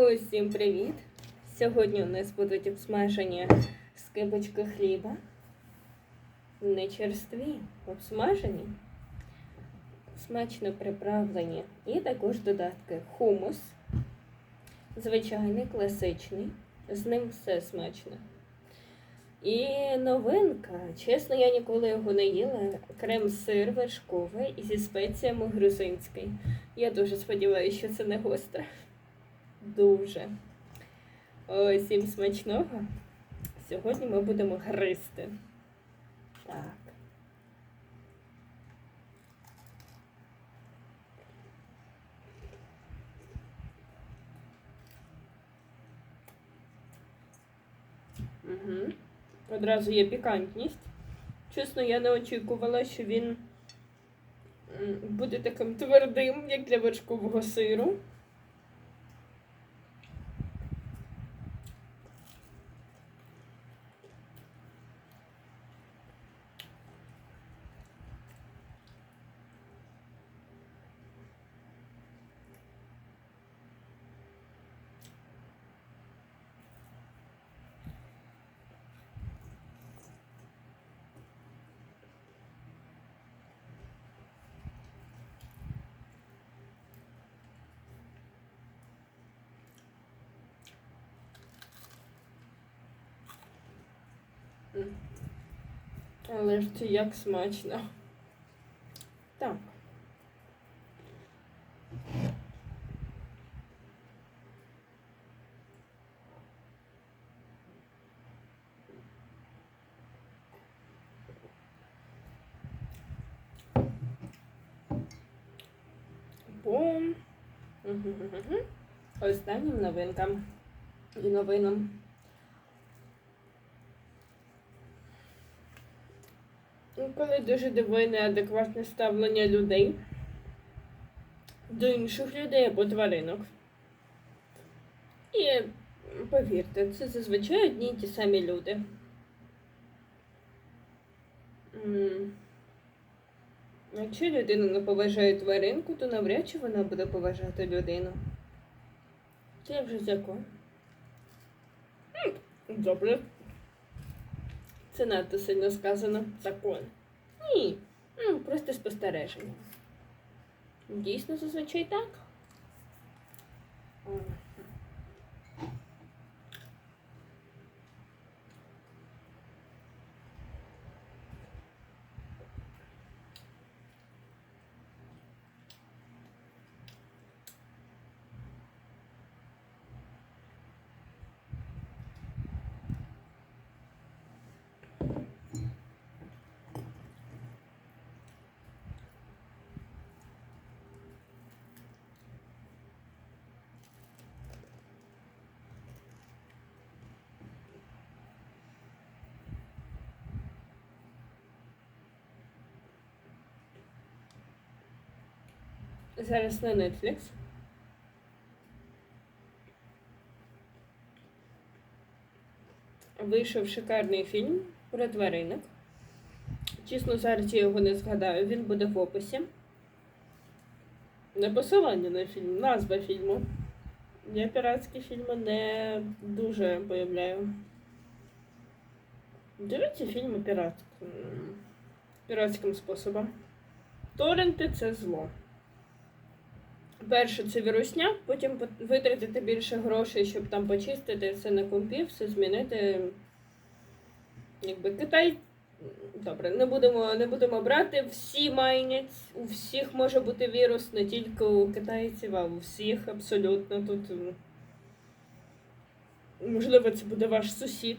Усім привіт! Сьогодні у нас будуть обсмажені скибочки хліба. Не черстві, обсмажені, смачно приправлені. І також додатки хумус, звичайний, класичний. З ним все смачно. І новинка, чесно, я ніколи його не їла. Крем-сир вершковий зі спеціями грузинський. Я дуже сподіваюся, що це не гостре. Дуже. Всім смачного. Сьогодні ми будемо гристи. Так. Угу. Одразу є пікантність. Чесно, я не очікувала, що він буде таким твердим, як для вершкового сиру. М. Але ж це як смачно. Так. Мгм-гм-гм. останнім новинкам і новинам. Ну, Коли дуже дивує неадекватне ставлення людей до інших людей або тваринок. І повірте, це зазвичай одні й ті самі люди. Якщо людина не поважає тваринку, то навряд чи вона буде поважати людину. Це вже закон. Добре. Це надто сильно сказано закон. Ні. Просто спостереження. Дійсно, зазвичай так. М. Зараз на Netflix. Вийшов шикарний фільм про тваринок. Чесно, зараз я його не згадаю, він буде в описі. Не посилання на фільм, назва фільму. Я піратські фільми не дуже полюбляю. Дивіться фільми піратським, піратським способом. Торренти це зло. Перше це вірусня, потім витратити більше грошей, щоб там почистити все на компі, все змінити. Якби Китай. Добре, не будемо, не будемо брати. Всі майнять, у всіх може бути вірус, не тільки у китайців, а у всіх абсолютно тут. Можливо, це буде ваш сусід,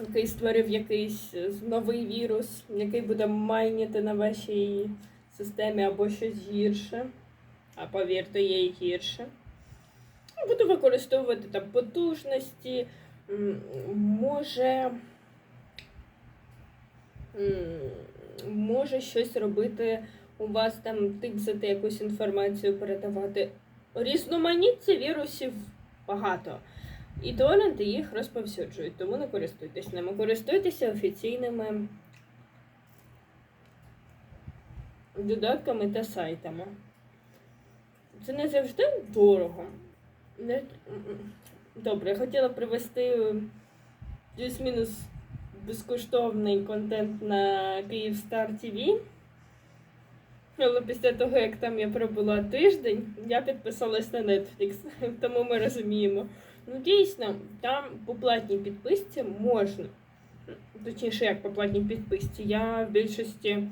який створив якийсь е, новий вірус, який буде майніти на вашій системі або щось гірше. А повірте, є і гірше. Ну, Буду використовувати там потужності, може, може щось робити у вас там, тикзати якусь інформацію, передавати. Різноманіття вірусів багато. І торренти їх розповсюджують, тому не користуйтесь ними. Користуйтеся офіційними додатками та сайтами. Це не завжди дорого. Добре, я хотіла привести плюс-мінус безкоштовний контент на Київстар ТВ. Але після того, як там я пробула тиждень, я підписалась на Netflix, тому ми розуміємо. Ну, дійсно, там по платній підписці можна. Точніше, як по платній підписці. Я в більшості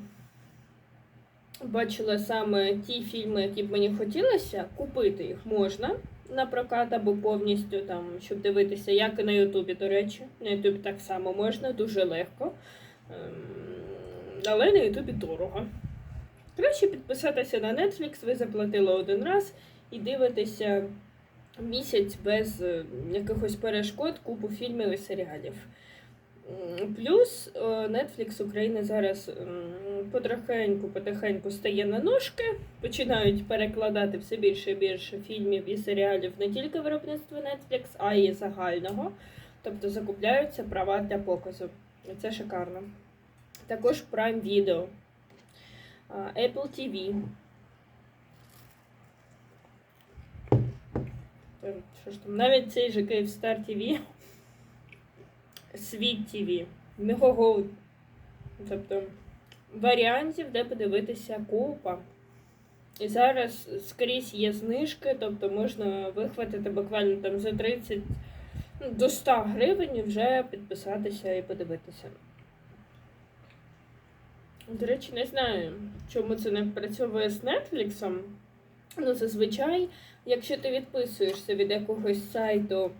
бачила саме ті фільми, які б мені хотілося. Купити їх можна на прокат або повністю, там, щоб дивитися, як і на Ютубі, до речі. На Ютубі так само можна, дуже легко. Ем, Але на Ютубі дорого. Краще підписатися на Netflix, ви заплатили один раз і дивитеся місяць без е, якихось перешкод, купу фільмів і серіалів. Плюс е, Netflix України зараз потрохеньку, потихеньку стає на ножки, починають перекладати все більше і більше фільмів і серіалів не тільки виробництва Netflix, а й загального. Тобто закупляються права для показу. Це шикарно. Також Prime Video, Apple TV. Що ж там? Навіть цей же Київстар TV, Світ TV, Мегого. Тобто варіантів, де подивитися купа. І зараз скрізь є знижки, тобто можна вихватити буквально там за 30 ну, до 100 гривень і вже підписатися і подивитися. До речі, не знаю, чому це не працює з Netflix. Ну, зазвичай, якщо ти відписуєшся від якогось сайту,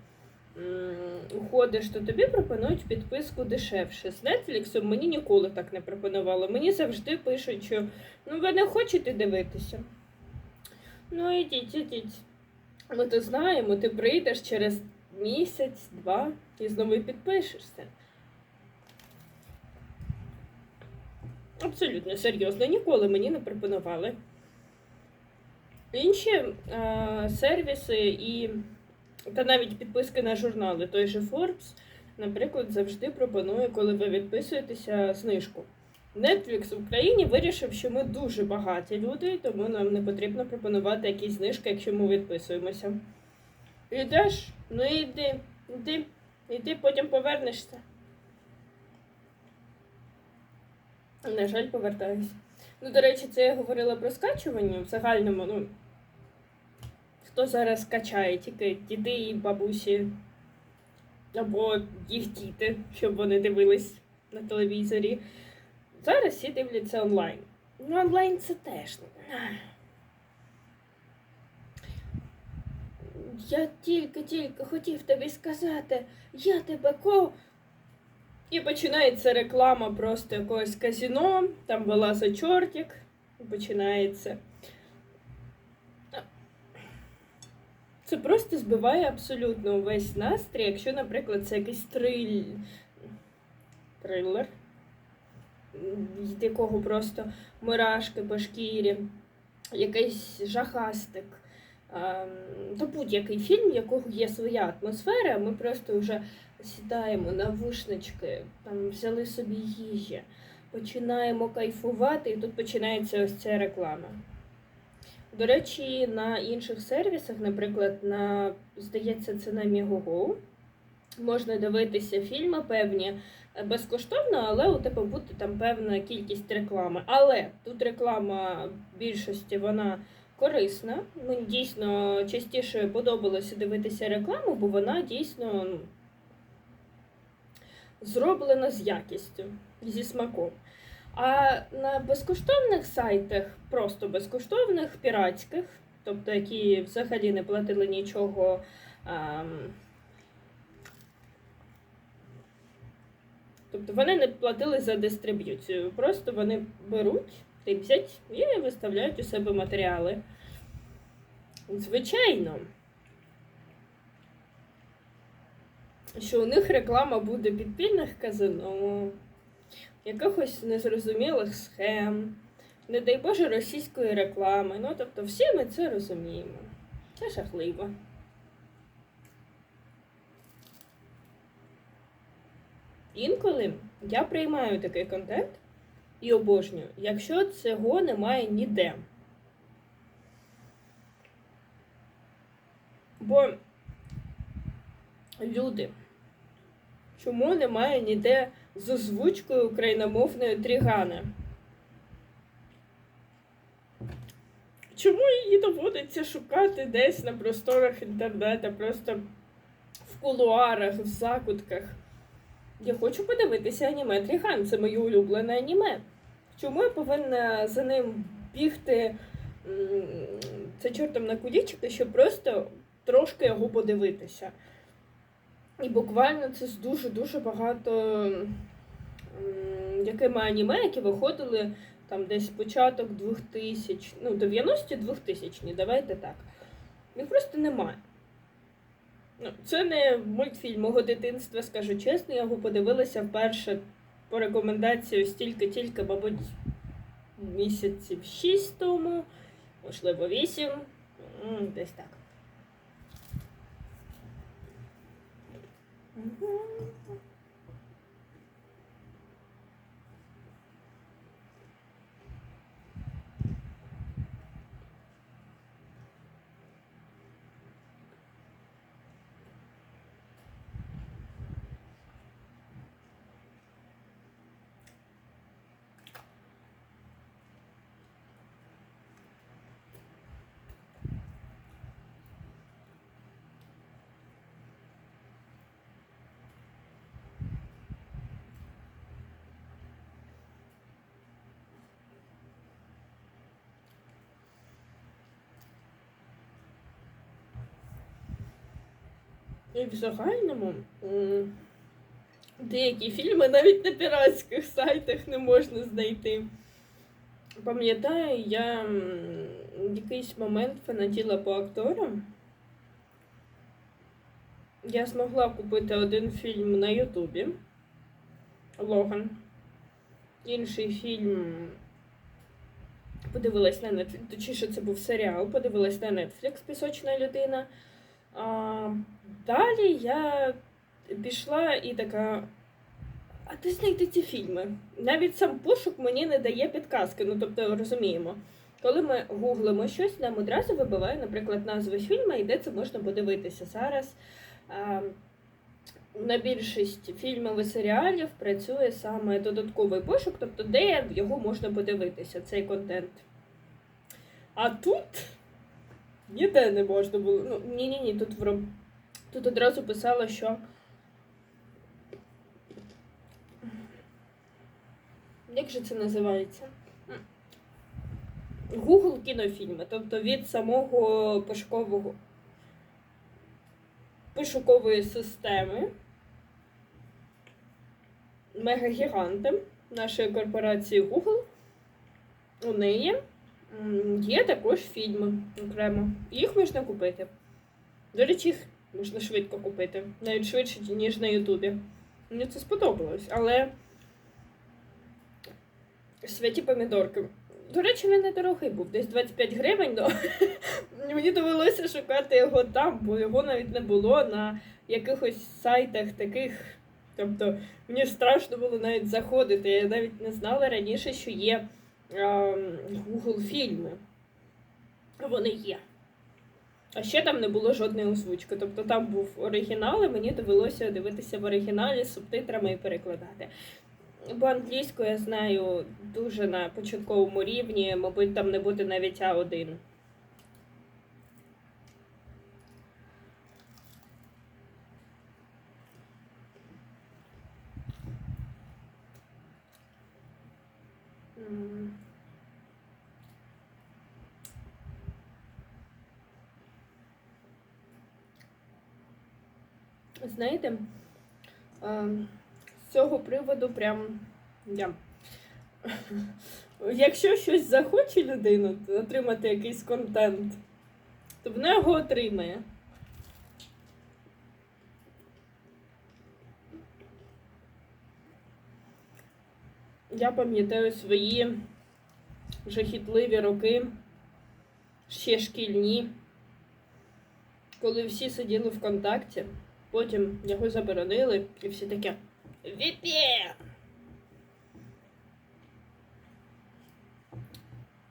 уходиш, то тобі пропонують підписку дешевше. З Netflix мені ніколи так не пропонували. Мені завжди пишуть, що ну ви не хочете дивитися. Ну, ідіть, ідіть. Ми то знаємо, ти прийдеш через місяць, два і знову підпишешся. Абсолютно серйозно, ніколи мені не пропонували. Інші е, сервіси і та навіть підписки на журнали, той же Forbes, наприклад, завжди пропонує, коли ви відписуєтеся, знижку. Netflix в Україні вирішив, що ми дуже багаті люди, тому нам не потрібно пропонувати якісь знижки, якщо ми відписуємося. Ідеш? Ну йди, йди, йди, потім повернешся. На жаль, повертаюсь. Ну, до речі, це я говорила про скачування в загальному. Ну, хто зараз качає, тільки діди і бабусі, або їх діти, щоб вони дивились на телевізорі. Зараз всі дивляться онлайн. Ну, онлайн це теж. Я тільки-тільки хотів тобі сказати, я тебе ко. І починається реклама просто якогось казіно, там вилазить чортик, і починається. Це просто збиває абсолютно весь настрій, якщо, наприклад, це якийсь триль... трилер, від якого просто мурашки по шкірі, якийсь жахастик. Ем, То будь-який фільм, якого є своя атмосфера, ми просто вже сідаємо на вушнички, там взяли собі їжі, починаємо кайфувати, і тут починається ось ця реклама. До речі, на інших сервісах, наприклад, на, здається, це на Мігого, можна дивитися фільми певні е, безкоштовно, але у тебе буде там певна кількість реклами. Але тут реклама більшості вона корисна. Мені дійсно частіше подобалося дивитися рекламу, бо вона дійсно ну, зроблена з якістю, зі смаком. А на безкоштовних сайтах, просто безкоштовних, піратських, тобто які взагалі не платили нічого. ем, Тобто вони не платили за дистриб'юцію. Просто вони беруть, типсять і виставляють у себе матеріали. Звичайно, що у них реклама буде підпільних казино, якихось незрозумілих схем, не дай Боже, російської реклами. Ну, тобто, всі ми це розуміємо. Це жахливо. Інколи я приймаю такий контент і обожнюю, якщо цього немає ніде. Бо люди, чому немає ніде з озвучкою україномовної Трігани? Чому її доводиться шукати десь на просторах інтернету, просто в кулуарах, в закутках? Я хочу подивитися аніме Тріган, це моє улюблене аніме. Чому я повинна за ним бігти це чортом на кулічки, щоб просто трошки його подивитися? І буквально це з дуже-дуже багато якими аніме, які виходили там десь початок 2000, ну, 90-ті 2000 давайте так. Їх просто немає. Ну, це не мультфільм мого дитинства, скажу чесно, я його подивилася вперше по рекомендації ось тільки-тільки, мабуть, місяців 6 тому, можливо, 8, десь так. Mm-hmm. І в загальному деякі фільми навіть на піратських сайтах не можна знайти. Пам'ятаю, я в якийсь момент фанатіла по акторам. Я змогла купити один фільм на Ютубі Логан. Інший фільм подивилась на Netflix, точніше, це був серіал, подивилась на Netflix Пісочна людина. А, далі я пішла і така. А де знайти ці фільми? Навіть сам пошук мені не дає підказки. Ну, тобто, розуміємо, коли ми гуглимо щось, нам одразу вибиває, наприклад, назви фільму і де це можна подивитися. Зараз а, на більшість фільмів і серіалів працює саме додатковий пошук, тобто де його можна подивитися, цей контент. А тут ніде не можна було. Ну, ні-ні ні, тут в тут одразу писало, що. Як же це називається? Google кінофільми, тобто від самого пошукового пошукової системи мегагігантом нашої корпорації Google. У неї є також фільми окремо. Їх можна купити. До речі, їх можна швидко купити, навіть швидше, ніж на Ютубі. Мені це сподобалось, але святі помідорки. До речі, він недорогий був, десь 25 гривень. Но... Мені довелося шукати його там, бо його навіть не було на якихось сайтах таких. Тобто мені страшно було навіть заходити. Я навіть не знала раніше, що є Google фільми. Вони є. А ще там не було жодної озвучки. Тобто там був оригінал, і мені довелося дивитися в оригіналі з субтитрами і перекладати. Бо англійську я знаю дуже на початковому рівні, мабуть, там не буде навіть А1. М. Знаєте, е, з цього приводу прям я. Якщо щось захоче людина отримати якийсь контент, то вона його отримає. Я пам'ятаю свої жахітливі роки, ще шкільні, коли всі сиділи в контакті, потім його заборонили і всі таке VPN!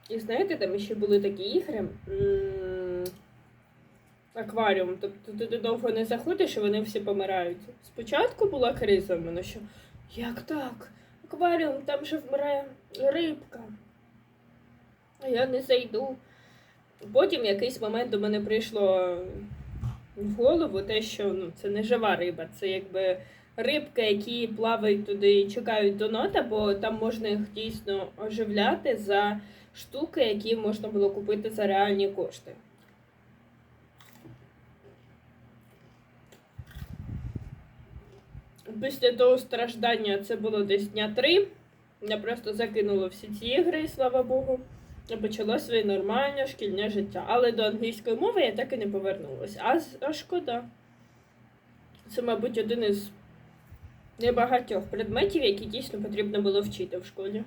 І знаєте, там ще були такі ігри. м, акваріум. Тобто туди довго не заходиш і вони всі помирають. Спочатку була криза в мене, що як так? Акваріум, там же вмирає рибка. А я не зайду. Потім якийсь момент до мене прийшло в голову те, що ну, це не жива риба, це якби рибки, які плавають туди і чекають до нота, бо там можна їх дійсно оживляти за штуки, які можна було купити за реальні кошти. Після того страждання це було десь дня три. Я просто закинула всі ці ігри, слава Богу, і почала своє нормальне шкільне життя. Але до англійської мови я так і не повернулася. А, а шкода. Це, мабуть, один із небагатьох предметів, які дійсно потрібно було вчити в школі.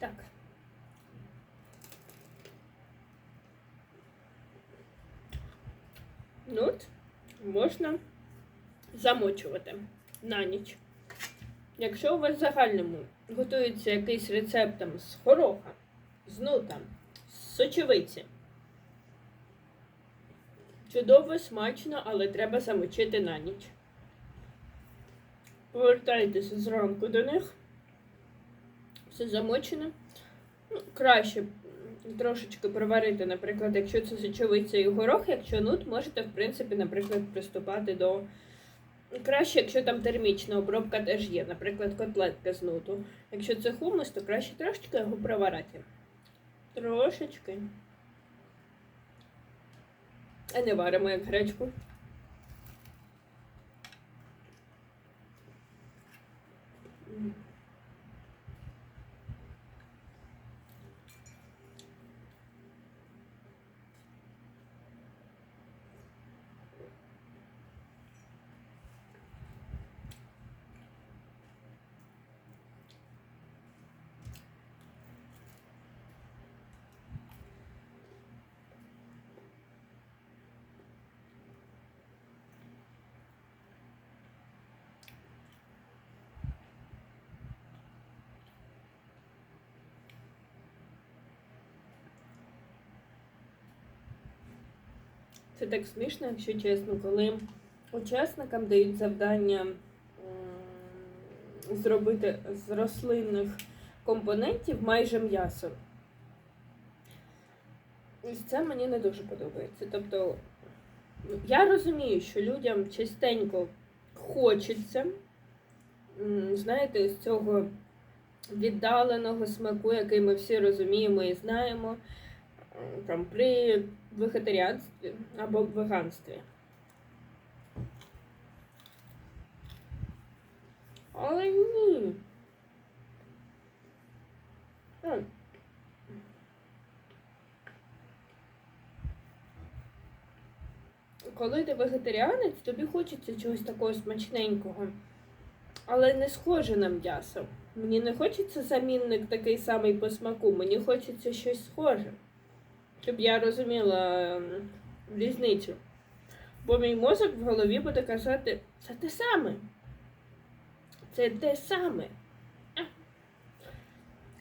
Так. Ну, от, можна замочувати на ніч. Якщо у вас в загальному готується якийсь рецепт там, з гороха, з нута, з сочевиці, чудово, смачно, але треба замочити на ніч. Повертайтеся зранку до них все замочено. Ну, краще трошечки проварити, наприклад, якщо це сечовиця і горох, якщо нут, можете, в принципі, наприклад, приступати до. Краще, якщо там термічна обробка теж є, наприклад, котлетка з нуту. Якщо це хумус, то краще трошечки його проварити. Трошечки. А не варимо як гречку. М. Це так смішно, якщо чесно, коли учасникам дають завдання зробити з рослинних компонентів майже м'ясо. І це мені не дуже подобається. Тобто, ну, я розумію, що людям частенько хочеться, знаєте, з цього віддаленого смаку, який ми всі розуміємо і знаємо. Там, при вегетаріанстві або веганстві. Але ні. Коли ти вегетаріанець, тобі хочеться чогось такого смачненького, але не схоже на м'ясо. Мені не хочеться замінник такий самий по смаку, мені хочеться щось схоже. Щоб я розуміла ем, різницю. Бо мій мозок в голові буде казати, це те саме. Це те саме. А.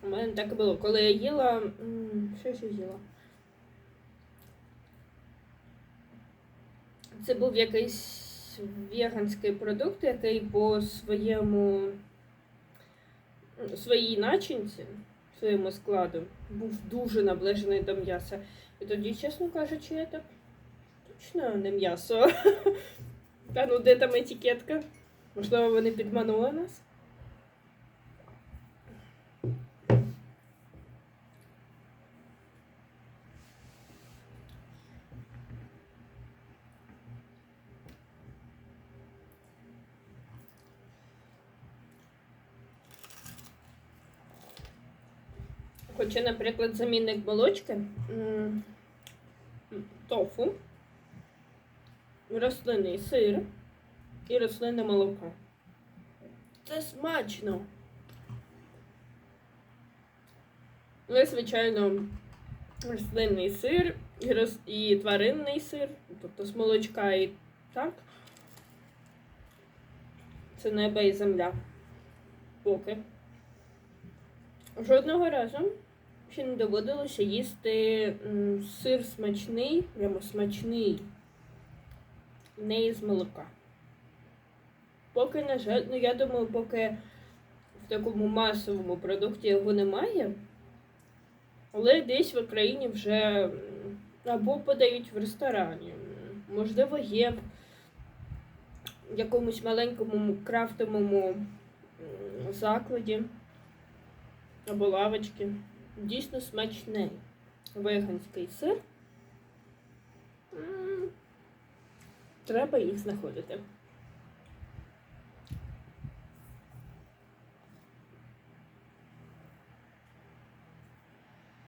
У мене так було. Коли я їла. Що я їла? Це був якийсь веганський продукт, який по своєму своїй начинці, своєму складу, був дуже наближений до м'яса. І тоді, чесно кажучи, я так точно не м'ясо. Та ну де там етикетка? Можливо, вони підманули нас? Хоча, наприклад, замінник молочки, тофу, рослинний сир і рослинне молоко. Це смачно. Ну, звичайно, рослинний сир і, роз... і тваринний сир, тобто з молочка і так. Це небо і земля. Поки. Жодного разу ще не доводилося їсти сир смачний, прямо смачний, не із молока. Поки, на жаль, ну я думаю, поки в такому масовому продукті його немає, але десь в Україні вже або подають в ресторані, можливо, є в якомусь маленькому крафтовому закладі або лавочки. Дійсно смачний веганський сир. Треба їх знаходити.